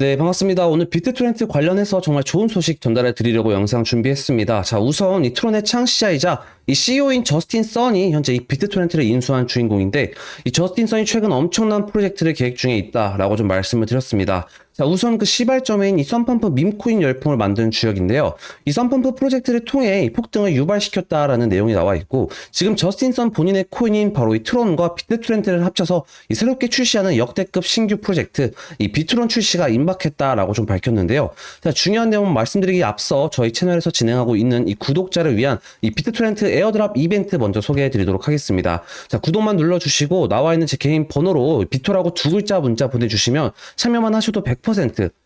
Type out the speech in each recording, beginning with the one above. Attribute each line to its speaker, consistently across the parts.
Speaker 1: 네, 반갑습니다. 오늘 비트 트렌드 관련해서 정말 좋은 소식 전달해 드리려고 영상 준비했습니다. 자, 우선 이 트론의 창시자이자 이 CEO인 저스틴 선이 현재 이 비트 트렌드를 인수한 주인공인데 이 저스틴 선이 최근 엄청난 프로젝트를 계획 중에 있다라고 좀 말씀을 드렸습니다. 자, 우선 그 시발점인 이 썬펌프 밈코인 열풍을 만든 주역인데요. 이 썬펌프 프로젝트를 통해 이 폭등을 유발시켰다라는 내용이 나와 있고, 지금 저스틴 선 본인의 코인인 바로 이 트론과 비트 트렌드를 합쳐서 이 새롭게 출시하는 역대급 신규 프로젝트, 이 비트론 출시가 임박했다라고 좀 밝혔는데요. 자, 중요한 내용 말씀드리기 앞서 저희 채널에서 진행하고 있는 이 구독자를 위한 이 비트 트렌드 에어드랍 이벤트 먼저 소개해 드리도록 하겠습니다. 자, 구독만 눌러 주시고 나와 있는 제 개인 번호로 비토라고 두 글자 문자 보내 주시면 참여만 하셔도 100%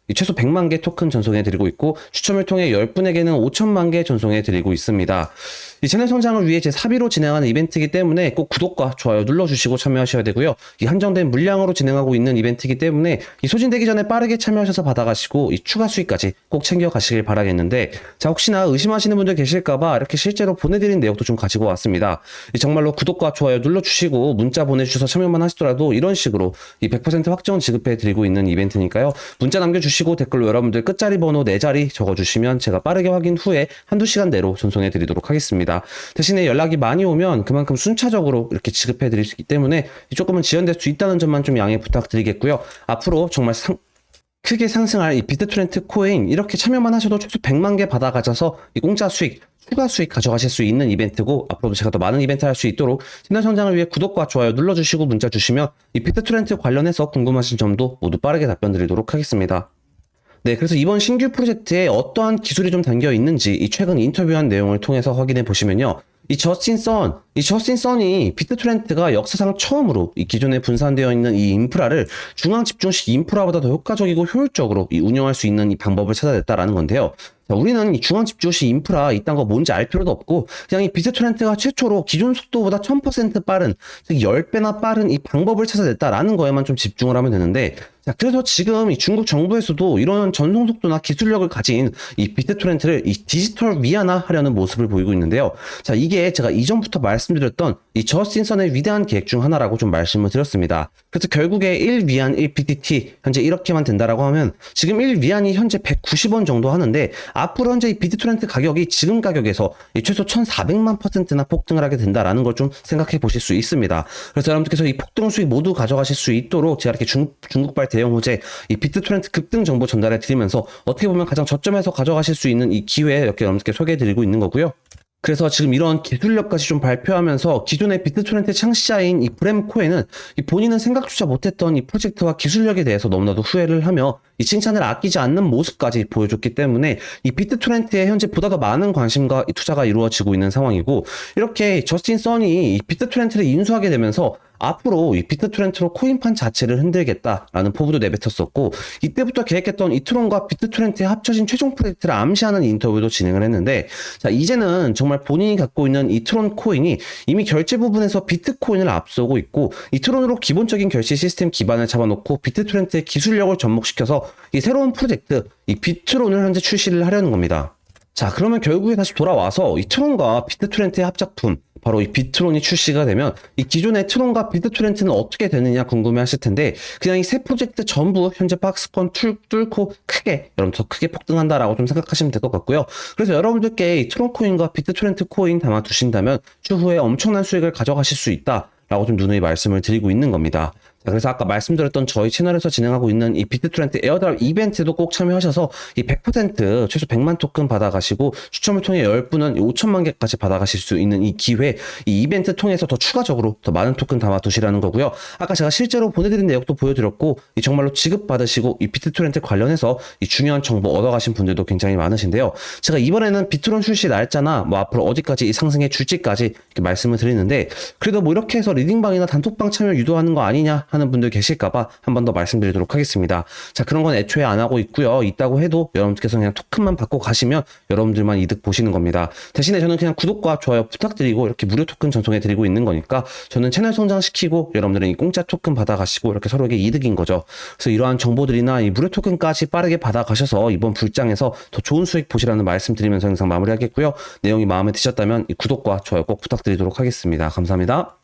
Speaker 1: 이 최소 100만 개 토큰 전송해 드리고 있고 추첨을 통해 10분에게는 5천만 개 전송해 드리고 있습니다. 이 채널 성장을 위해 제 사비로 진행하는 이벤트이기 때문에 꼭 구독과 좋아요 눌러주시고 참여하셔야 되고요. 이 한정된 물량으로 진행하고 있는 이벤트이기 때문에 이 소진되기 전에 빠르게 참여하셔서 받아가시고 이 추가 수익까지 꼭 챙겨가시길 바라겠는데 자 혹시나 의심하시는 분들 계실까봐 이렇게 실제로 보내드린 내역도 좀 가지고 왔습니다. 이 정말로 구독과 좋아요 눌러주시고 문자 보내주셔서 참여만 하시더라도 이런 식으로 이 100% 확정 지급해 드리고 있는 이벤트니까요. 문자 남겨주시고 댓글로 여러분들 끝자리 번호 4자리 적어주시면 제가 빠르게 확인 후에 한두 시간 내로 전송해 드리도록 하겠습니다. 대신에 연락이 많이 오면 그만큼 순차적으로 이렇게 지급해 드릴 수 있기 때문에 조금은 지연될 수 있다는 점만 좀 양해 부탁드리겠고요. 앞으로 정말 상, 크게 상승할 이 비트 트렌트 코인 이렇게 참여만 하셔도 최소 100만 개 받아가셔서 이 공짜 수익 추가 수익 가져가실 수 있는 이벤트고 앞으로도 제가 더 많은 이벤트 할 수 있도록 채널 성장을 위해 구독과 좋아요 눌러주시고 문자 주시면 이 비트 트렌트 관련해서 궁금하신 점도 모두 빠르게 답변 드리도록 하겠습니다. 네, 그래서 이번 신규 프로젝트에 어떠한 기술이 좀 담겨 있는지 이 최근 인터뷰한 내용을 통해서 확인해 보시면요. 이 저스틴 선, 이 저스틴 선이 비트 트렌트가 역사상 처음으로 이 기존에 분산되어 있는 이 인프라를 중앙 집중식 인프라보다 더 효과적이고 효율적으로 이 운영할 수 있는 이 방법을 찾아냈다라는 건데요. 자, 우리는 이 중앙 집중식 인프라 이딴 거 뭔지 알 필요도 없고 그냥 이 비트 트렌트가 최초로 기존 속도보다 1000% 빠른 즉 10배나 빠른 이 방법을 찾아냈다라는 거에만 좀 집중을 하면 되는데 자, 그래서 지금 이 중국 정부에서도 이런 전송 속도나 기술력을 가진 이 비트 트렌트를 이 디지털 위안화 하려는 모습을 보이고 있는데요. 자, 이게 제가 이전부터 말씀드렸던 이 저스틴 선의 위대한 계획 중 하나라고 좀 말씀을 드렸습니다. 그래서 결국에 1위안 1PTT 현재 이렇게만 된다라고 하면 지금 1위안이 현재 190원 정도 하는데 앞으로 현재 이 비트 트렌트 가격이 지금 가격에서 이 최소 1,400만 퍼센트나 폭등을 하게 된다라는 걸 좀 생각해 보실 수 있습니다. 그래서 여러분들께서 이 폭등 수익 모두 가져가실 수 있도록 제가 이렇게 중, 중국발 대형 호재 이 비트 트렌트 급등 정보 전달해 드리면서 어떻게 보면 가장 저점에서 가져가실 수 있는 이 기회 이렇게 여러분들께 소개해 드리고 있는 거고요. 그래서 지금 이런 기술력까지 좀 발표하면서 기존의 비트트렌트 창시자인 이 브램 코에는 이 본인은 생각조차 못했던 이 프로젝트와 기술력에 대해서 너무나도 후회를 하며 이 칭찬을 아끼지 않는 모습까지 보여줬기 때문에 이 비트 트렌트에 현재 보다 더 많은 관심과 이 투자가 이루어지고 있는 상황이고 이렇게 저스틴 선이 이 비트 트렌트를 인수하게 되면서 앞으로 이 비트 트렌트로 코인판 자체를 흔들겠다라는 포부도 내뱉었었고 이때부터 계획했던 이트론과 비트 트렌트의 합쳐진 최종 프로젝트를 암시하는 인터뷰도 진행을 했는데 자 이제는 정말 본인이 갖고 있는 이트론 코인이 이미 결제 부분에서 비트코인을 앞서고 있고 이트론으로 기본적인 결제 시스템 기반을 잡아놓고 비트 트렌트의 기술력을 접목시켜서 이 새로운 프로젝트 이 비트론을 현재 출시를 하려는 겁니다. 자, 그러면 결국에 다시 돌아와서 이 트론과 비트트렌트의 합작품, 바로 이 비트론이 출시가 되면 이 기존의 트론과 비트트렌트는 어떻게 되느냐 궁금해 하실 텐데 그냥 이 세 프로젝트 전부 현재 박스권 툴, 뚫고 크게 여러분 더 크게 폭등한다라고 좀 생각하시면 될 것 같고요. 그래서 여러분들께 이 트론 코인과 비트트렌트 코인 담아 두신다면 추후에 엄청난 수익을 가져가실 수 있다. 라고 좀 누누이 말씀을 드리고 있는 겁니다. 자, 그래서 아까 말씀드렸던 저희 채널에서 진행하고 있는 이 비트트렌트 에어드랍 이벤트도 꼭 참여하셔서 이 100% 최소 100만 토큰 받아가시고 추첨을 통해 10분은 5천만 개까지 받아가실 수 있는 이 기회 이 이벤트 통해서 더 추가적으로 더 많은 토큰 담아 두시라는 거고요. 아까 제가 실제로 보내드린 내역도 보여드렸고 이 정말로 지급 받으시고 이 비트트렌트 관련해서 이 중요한 정보 얻어가신 분들도 굉장히 많으신데요. 제가 이번에는 비트론 출시 날짜나 뭐 앞으로 어디까지 이 상승해 줄지까지 이렇게 말씀을 드리는데 그래도 뭐 이렇게 해서 리딩방이나 단톡방 참여 유도하는 거 아니냐 하는 분들 계실까봐 한 번 더 말씀드리도록 하겠습니다. 자, 그런 건 애초에 안 하고 있고요. 있다고 해도 여러분들께서 그냥 토큰만 받고 가시면 여러분들만 이득 보시는 겁니다. 대신에 저는 그냥 구독과 좋아요 부탁드리고 이렇게 무료 토큰 전송해 드리고 있는 거니까 저는 채널 성장시키고 여러분들은 이 공짜 토큰 받아가시고 이렇게 서로에게 이득인 거죠. 그래서 이러한 정보들이나 이 무료 토큰까지 빠르게 받아가셔서 이번 불장에서 더 좋은 수익 보시라는 말씀 드리면서 영상 마무리하겠고요. 내용이 마음에 드셨다면 이 구독과 좋아요 꼭 부탁드리도록 하겠습니다. 감사합니다.